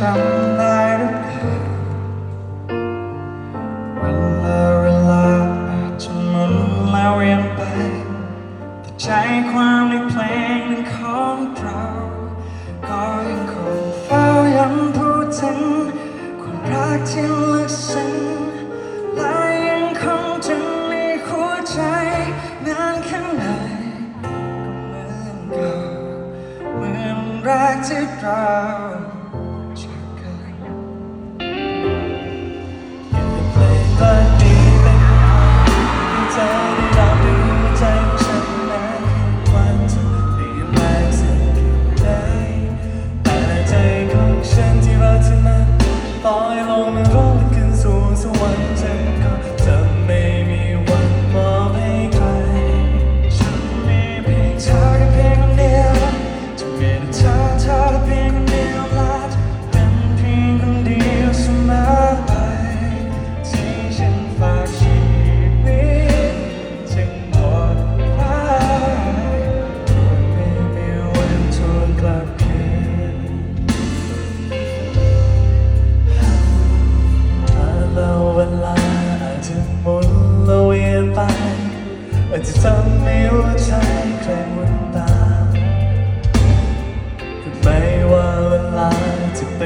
จำได้หรือเปล่าเวลาเวลาจะมันแล้วเวียนไป แต่ใจความในเพลงนั้นของเราก็ยังคงเฝ้าย้ำพูดถึงความรักที่ลึกซึ้งและยังคงจึงมีหัวใจนานแค่ไหนก็เหมือนเก่าเหมือนแรกที่เรา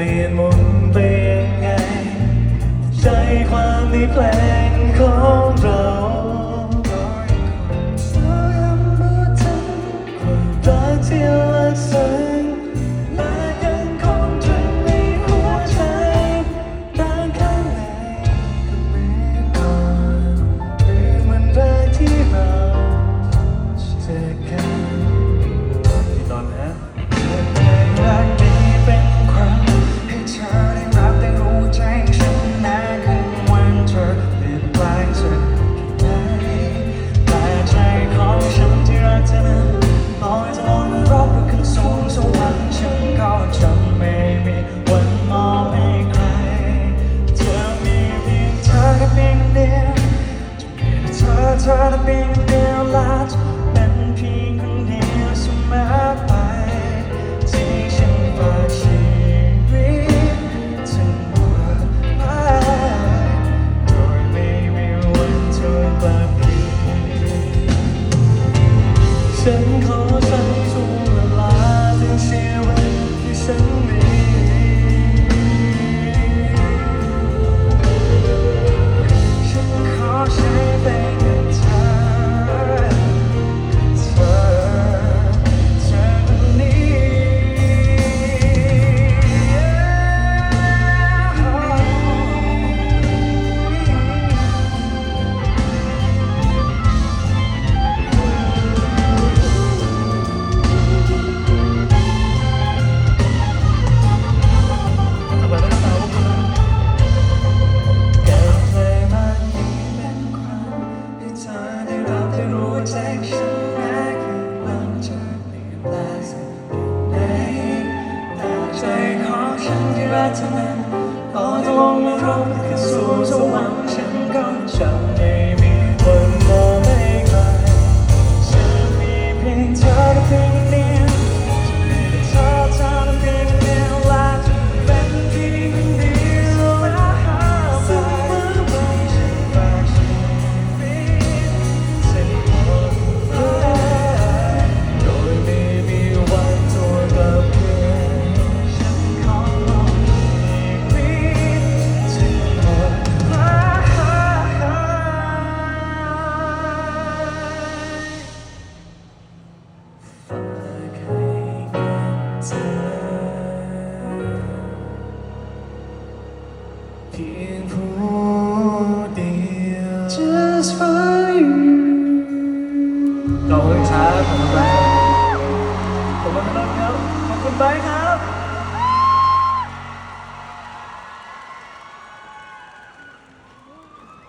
ลี่ยนมุนไปยังไง ใจความนี้แปล ก็จะไม่มีวันมองให้ใคร เธอมีเพียงเธอแค่เพียงเดียวจะมีเธอเธอและเพียง รัต้ะขอจกับสู่สวรรค์ฉันก็จะไม่มี just for you ขอบคุณครับขอบคุณมากขอบคุณไปครับ